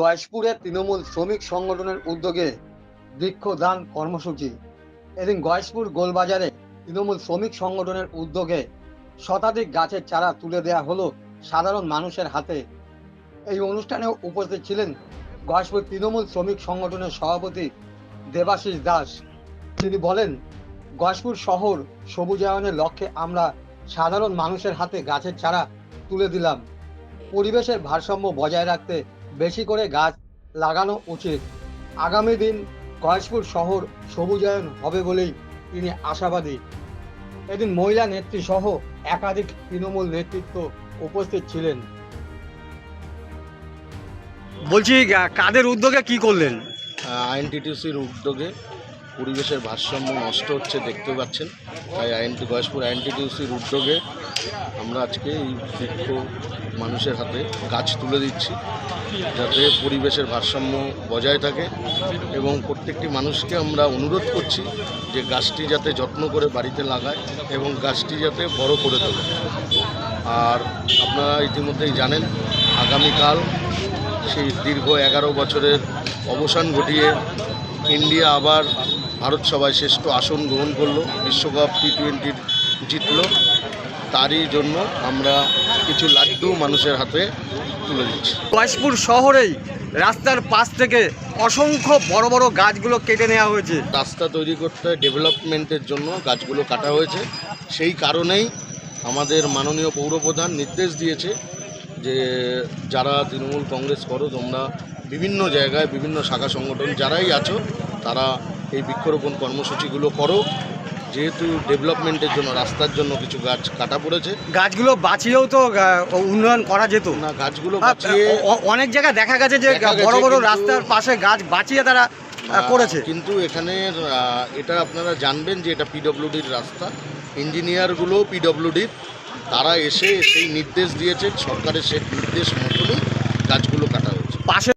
গয়েশপুরের তৃণমূল শ্রমিক সংগঠনের উদ্যোগে বৃক্ষদান কর্মসূচি। এদিন গয়েশপুর গোলবাজারে তৃণমূল শ্রমিক সংগঠনের উদ্যোগে শতাধিক গাছের চারা তুলে দেওয়া হলো সাধারণ মানুষের হাতে। এই অনুষ্ঠানে উপস্থিত ছিলেন গয়েশপুর তৃণমূল শ্রমিক সংগঠনের সভাপতি দেবাশিস দাস। তিনি বলেন গয়েশপুর শহর সবুজায়নের লক্ষ্যে আমরা সাধারণ মানুষের হাতে গাছের চারা তুলে দিলাম। পরিবেশের ভারসাম্য বজায় রাখতে বেশি করে গাছ লাগানো উচিত। আগামী দিন কয়েশপুর শহর সবুজায়ন হবে বলেই তিনি আশাবাদী। এদিন মহিলা নেত্রী সহ একাধিক তৃণমূল নেতৃত্ব উপস্থিত ছিলেন। বলছি কাদের উদ্যোগে কি করলেন? আইএনটিটিউসির উদ্যোগে পরিবেশের ভারসাম্য নষ্ট হচ্ছে দেখতে পাচ্ছেন। তাই আইএনটি, গয়েশপুর আইএনটিটিউসির উদ্যোগে আমরা আজকে এই বৃক্ষ মানুষের হাতে গাছ তুলে দিচ্ছি, যাতে পরিবেশের ভারসাম্য বজায় থাকে এবং প্রত্যেকটি মানুষকে আমরা অনুরোধ করছি যে গাছটি যাতে যত্ন করে বাড়িতে লাগায় এবং গাছটি যাতে বড় করে তোলে। আর আপনারা ইতিমধ্যেই জানেন, আগামীকাল সেই দীর্ঘ এগারো বছরের অবসান ঘটিয়ে ইন্ডিয়া আবার ভারত সভায় শ্রেষ্ঠ আসন গ্রহণ করল বিশ্বকাপ টি টোয়েন্টির জিতলো। তারই জন্য আমরা কিছু লাড্ডু মানুষের হাতে তুলে দিচ্ছি। গয়েশপুর শহরেই রাস্তার পাশ থেকে অসংখ্য বড় বড় গাছগুলো কেটে নেওয়া হয়েছে। রাস্তা তৈরি করতে ডেভেলপমেন্টের জন্য গাছগুলো কাটা হয়েছে। সেই কারণেই আমাদের মাননীয় পৌরপ্রধান নির্দেশ দিয়েছে যে যারা তৃণমূল কংগ্রেস করো তোমরা বিভিন্ন জায়গায় বিভিন্ন শাখা সংগঠন যারাই আছো তারা এই বৃক্ষরোপণ কর্মসূচিগুলো করো। যেহেতু ডেভেলপমেন্টের জন্য রাস্তার জন্য কিছু গাছ কাটা পড়েছে। গাছগুলো বাঁচিয়েও তো উন্নয়ন করা যেত। না গাছগুলো বাঁচিয়ে অনেক জায়গায় দেখা গেছে যে বড় বড় রাস্তার পাশে গাছ বাঁচিয়ে তারা করেছে। কিন্তু এখানে এটা আপনারা জানবেন যে এটা পিডব্লিউডির রাস্তা। ইঞ্জিনিয়ারগুলো পিডব্লিউডির তারা এসে সেই নির্দেশ দিয়েছে সরকারের সেই নির্দেশ মতনই গাছগুলো কাটা হয়েছে। পাশে